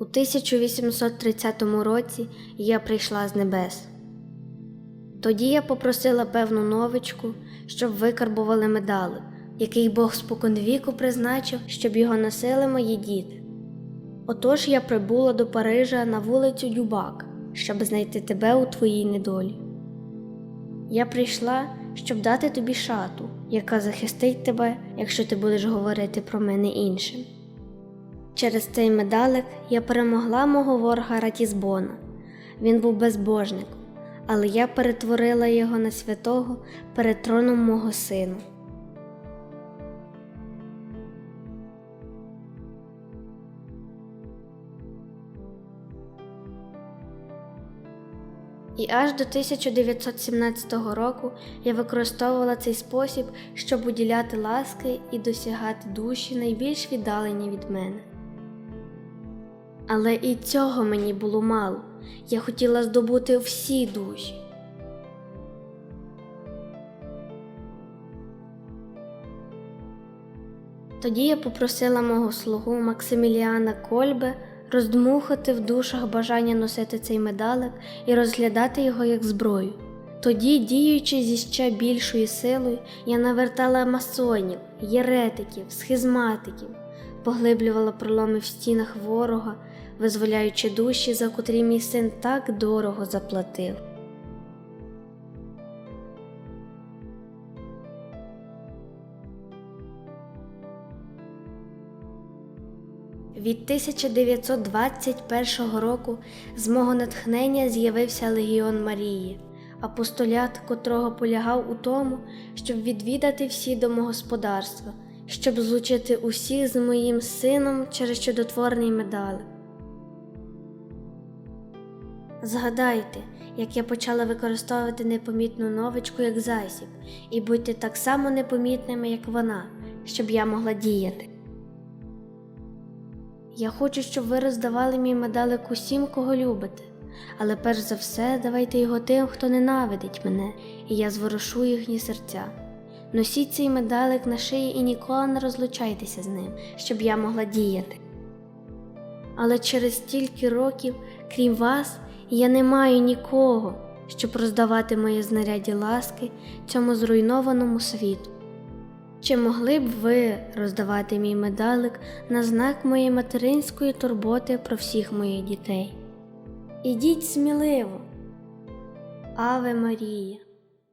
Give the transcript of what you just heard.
У 1830 році я прийшла з небес. Тоді я попросила певну новичку, щоб викарбували медали, який Бог споконвіку призначив, щоб його носили мої діти. Отож я прибула до Парижа на вулицю Дюбак, щоб знайти тебе у твоїй недолі. Я прийшла, щоб дати тобі шату, яка захистить тебе, якщо ти будеш говорити про мене іншим. Через цей медалик я перемогла мого ворога Ратізбона. Він був безбожником, але я перетворила його на святого перед троном мого сину. І аж до 1917 року я використовувала цей спосіб, щоб уділяти ласки і досягати душі найбільш віддалені від мене. Але і цього мені було мало. Я хотіла здобути всі душі. Тоді я попросила мого слугу Максиміліана Кольбе роздмухати в душах бажання носити цей медалик і розглядати його як зброю. Тоді, діючи зі ще більшою силою, я навертала масонів, єретиків, схизматиків, поглиблювала проломи в стінах ворога, визволяючи душі, за котрі мій син так дорого заплатив. Від 1921 року з мого натхнення з'явився Легіон Марії, апостолят, котрого полягав у тому, щоб відвідати всі домогосподарства, щоб злучити усіх з моїм сином через чудотворний медалик. Згадайте, як я почала використовувати непомітну новичку як засіб, і будьте так само непомітними, як вона, щоб я могла діяти. Я хочу, щоб ви роздавали мій медалик усім, кого любите, але перш за все давайте його тим, хто ненавидить мене, і я зворушу їхні серця. Носіть цей медалик на шиї і ніколи не розлучайтеся з ним, щоб я могла діяти. Але через стільки років, крім вас, я не маю нікого, щоб роздавати мої знаряді ласки цьому зруйнованому світу. Чи могли б ви роздавати мій медалик на знак моєї материнської турботи про всіх моїх дітей? Ідіть сміливо, Аве Марія.